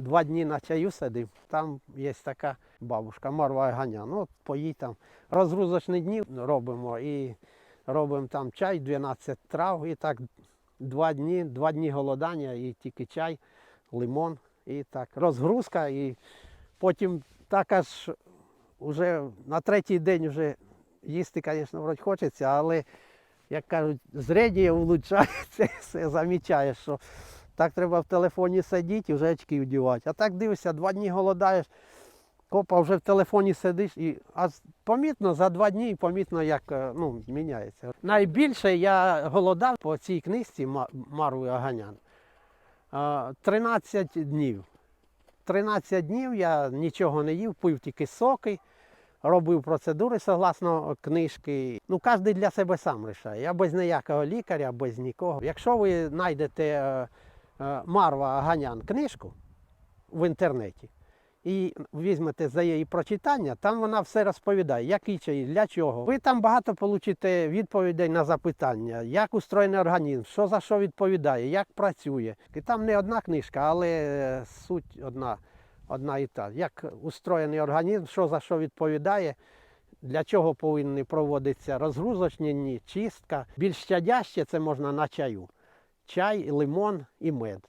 Два дні на чаю сидив. Там є така бабушка Марва Ганя. Ну, от по їй там розгрузочні дні робимо і робимо там чай, 12 трав, і так два дні, два дні голодання, і тільки чай, лимон, і так. Розгрузка, і потім така ж вже на третій день вже їсти, звісно, вроді хочеться, але як кажуть, зрення влучається, все замічаєш, що так треба в телефоні сидіти і вже очки вдівати. А так дивишся, два дні голодаєш, копа вже в телефоні сидиш, і аж помітно за два дні помітно, як е, ну, міняється. Найбільше я голодав по цій книжці Ма- Марви Аганян. е, 13 днів. 13 днів я нічого не їв, пив тільки соки, робив процедури согласно книжки. Ну, кожен для себе сам рішає. Я без ніякого лікаря, без нікого. Якщо ви знайдете е, Марва Аганян книжку в інтернеті і візьмете за її прочитання, там вона все розповідає, який чай, для чого. Ви там багато получите відповідей на запитання, як устроєний організм, що за що відповідає, як працює. І там не одна книжка, але е, суть одна, одна і та. Як устроєний організм, що за що відповідає. Для чого повинні проводитися розгрузочні дні, чистка. Більш щадяще це можна на чаю. Чай, лимон і мед.